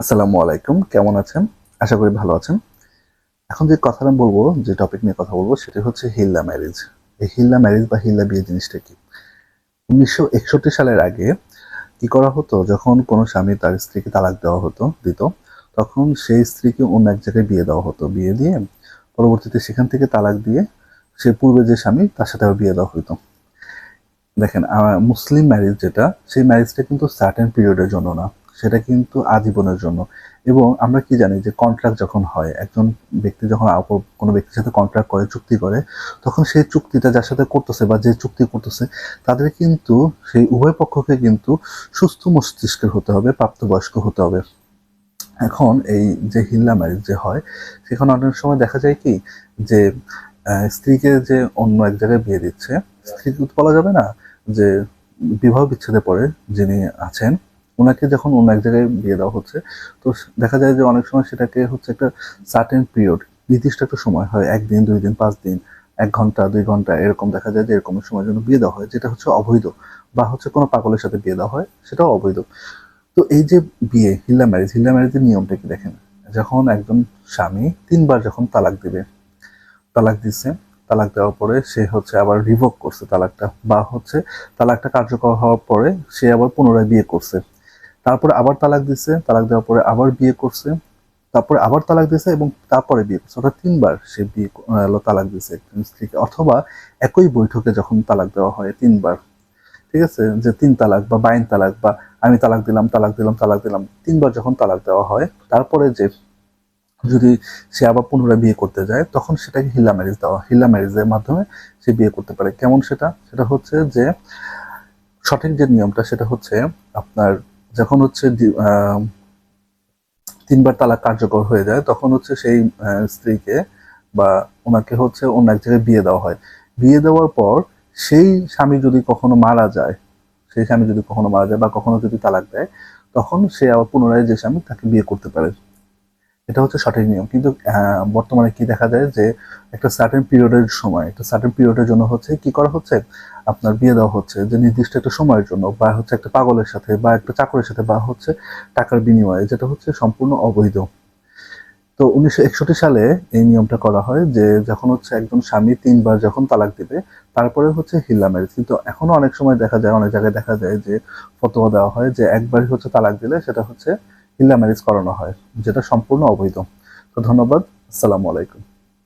আসসালামু আলাইকুম, কেমন আছেন? আশা করি ভালো আছেন। এখন যে কথা আমি বলব, যে টপিক নিয়ে কথা বলব, সেটা হচ্ছে হিল্লা ম্যারেজ এই হিল্লা ম্যারেজ বা হিল্লা বিয়ে জিনিসটা কি? উনিশশো একষট্টি সালের আগে কি করা হতো? যখন কোনো স্বামী তার স্ত্রীকে তালাক দেওয়া হতো, দিত, তখন সেই স্ত্রীকে অন্য এক জায়গায় বিয়ে দেওয়া হতো। বিয়ে দিয়ে পরবর্তীতে সেখান থেকে তালাক দিয়ে সে পূর্বে যে স্বামী, তার সাথে বিয়ে দেওয়া হতো। দেখেন মুসলিম ম্যারেজ যেটা, সেই ম্যারেজটা কিন্তু সার্টেন পিরিয়ডের জন্য না। সেটা কিন্তু আজীবনের জন্য। এবং আমরা কি জানি যে কন্ট্রাক্ট যখন হয়, একজন ব্যক্তি যখন কোনো ব্যক্তির সাথে কন্ট্রাক্ট করে, চুক্তি করে, তখন সেই চুক্তিটা যার সাথে করতেছে বা যে চুক্তি করতেছে, তাদের কিন্তু সেই উভয় পক্ষকে কিন্তু সুস্থ মস্তিষ্কের হতে হবে, প্রাপ্তবয়স্ক হতে হবে। এখন এই যে হিল্লা ম্যারেজ যে হয়, সেখানে অনেক সময় দেখা যায় কি যে স্ত্রীকে যে অন্য এক জায়গায় বিয়ে দিচ্ছে, স্ত্রীকে বলা যাবে না যে বিবাহ বিচ্ছেদে পরে যিনি আছেন ওনাকে যখন অন্য এক জায়গায় বিয়ে দেওয়া হচ্ছে, তো দেখা যায় যে অনেক সময় সেটাকে হচ্ছে একটা সার্টেন পিরিয়ড নির্দিষ্ট একটা সময় হয়, একদিন, দুই দিন, পাঁচ দিন, এক ঘণ্টা, দুই ঘণ্টা, এরকম দেখা যায় যে এরকম সময়ের জন্য বিয়ে দেওয়া হয়, যেটা হচ্ছে অবৈধ বা হচ্ছে কোনো পাগলের সাথে বিয়ে দেওয়া হয়, সেটাও অবৈধ। তো এই যে বিয়ে, হিল্লা ম্যারেজ হিল্লা ম্যারেজের নিয়মটা কি দেখেন? যখন একজন স্বামী তিনবার যখন তালাক দিবে, তালাক দিচ্ছে তালাক দেওয়ার পরে সে হচ্ছে আবার রিভোক করছে তালাকটা বা হচ্ছে তালাকটা কার্যকর হওয়ার পরে সে আবার পুনরায় বিয়ে করছে। তারপরে আবার তালাক দিচ্ছে তালাক দেওয়ার পরে আবার বিয়ে করছে, তারপরে আবার তালাক দিয়েছে এবং তারপরে বিয়ে করছে। অর্থাৎ তিনবার সে বিয়ে তালাক দিয়েছে একজন স্ত্রীকে, অথবা একই বৈঠকে যখন তালাক দেওয়া হয় তিনবার। ঠিক আছে? যে তিন তালাক বা বাইন তালাক বা আমি তালাক দিলাম তালাক দিলাম তালাক দিলাম, তিনবার যখন তালাক দেওয়া হয়, তারপরে যে যদি সে আবার পুনরায় বিয়ে করতে যায়, তখন সেটাকে হিল্লা ম্যারেজ দেওয়া হিল্লা ম্যারেজের মাধ্যমে সে বিয়ে করতে পারে। কেমন সেটা? সেটা হচ্ছে যে সঠিক যে নিয়মটা, সেটা হচ্ছে আপনার যখন হচ্ছে তিনবার তালাক কার্যকর হয়ে যায়, তখন হচ্ছে সেই স্ত্রীকে বা ওনাকে হচ্ছে অন্য এক জায়গায় বিয়ে দেওয়া হয়। বিয়ে দেওয়ার পর সেই স্বামী যদি কখনো মারা যায়, সেই স্বামী যদি কখনো মারা যায় বা কখনো যদি তালাক দেয়, তখন সে আবার পুনরায় যে স্বামী তাকে বিয়ে করতে পারে। এটা হচ্ছে সঠিক নিয়ম। কিন্তু বর্তমানে কি দেখা যায় যে একটা সার্টেন পিরিয়ডের সময়, একটা সার্টেন পিরিয়ডের জন্য হচ্ছে কি করা হচ্ছে? আপনার বিয়ে দেওয়া হচ্ছে যে নির্দিষ্ট একটা সময়ের জন্য, বা হচ্ছে একটা পাগলের সাথে, বা একটা চাকরের সাথে, বা হচ্ছে টাকার বিনিময়ে, যেটা হচ্ছে সম্পূর্ণ অবৈধ। তো উনিশশো একষট্টি সালে এই নিয়মটা করা হয় যে যখন হচ্ছে একজন স্বামী তিনবার যখন তালাক দিবে, তারপরে হচ্ছে হিল্লা ম্যারেজ কিন্তু এখনও অনেক সময় দেখা যায়, অনেক জায়গায় দেখা যায় যে ফতোয়া দেওয়া হয় যে একবারই হচ্ছে তালাক দিলে সেটা হচ্ছে হিল্লা ম্যারেজ করানো হয় যেটা সম্পূর্ণ অবৈধ। তো ধন্যবাদ আসসালামু আলাইকুম।